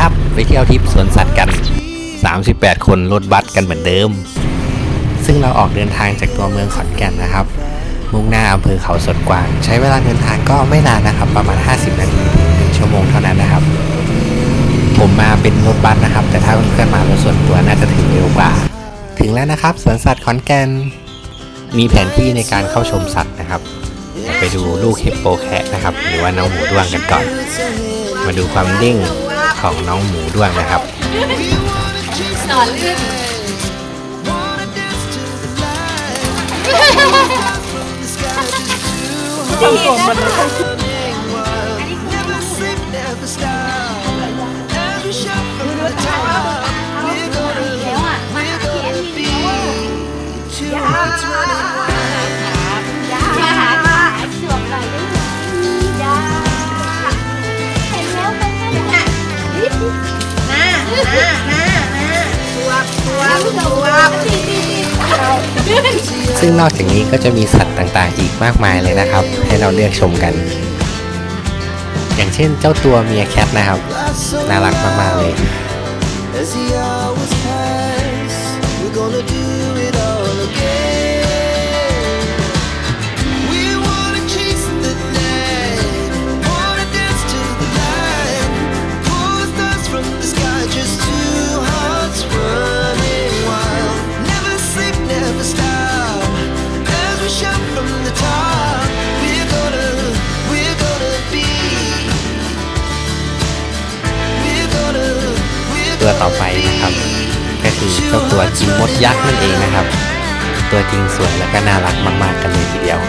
ครับ ไปเที่ยวทริปสวนสัตว์กัน 38 คนรถบัสกันเหมือนเดิม ซึ่งเราออกเดินทางจากตัวเมืองขอนแก่นนะครับ มุ่งหน้าอำเภอเขาสวนกวาง ใช้เวลาเดินทางก็ไม่นานนะครับ ประมาณ 50 นาทีถึงหนึ่งชั่วโมงเท่านั้นนะครับ ผมมาเป็นรถบัสนะครับ แต่ถ้าเพื่อนมารถส่วนตัวน่าจะถึงเร็วกว่า ถึงแล้วนะครับสวนสัตว์ขอนแก่นมีแผนที่ในการเข้าชมสัตว์นะครับ ไปดูลูกเฮปโปแคะนะครับ หรือว่าน้องหมูด้วงกันก่อน มาดูความนิ่ง ของน้องหมูด้วงนะครับนอนลื่นต้องกดมันอันนี้คือแล้วอะมาหาพี่แอนมินแล้วอะยา หน้าหน้าหน้าตัวตัวตัวซึ่งนอกจากนี้ก็จะมีสัตว์ต่างๆ อีกมากมายเลยนะครับ ให้เราเลือกชมกัน อย่างเช่นเจ้าตัวเมียแคทนะครับ น่ารักมากๆเลย ตัวต่อไปนะครับ ก็คือเจ้าตัวจิงมดยักษ์นั่นเองนะครับ ตัวจริงสวยและก็น่ารักมาก ๆ กันเลยทีเดียว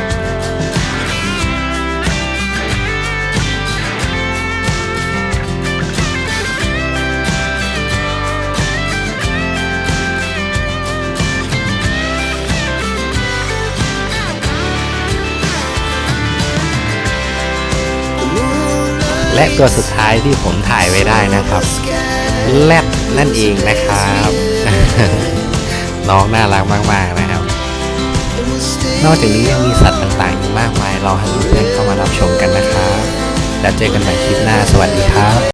และตัวสุดท้ายที่ผมถ่ายไว้ได้นะครับแรด นั่นเองนะครับ น้องน่ารักมากๆนะครับ นอกจากนี้ยังมีสัตว์ต่างๆอีกมากมายรอให้เพื่อนๆเข้ามารับชมกันนะครับ แล้วเจอกันใหม่คลิปหน้าสวัสดีครับ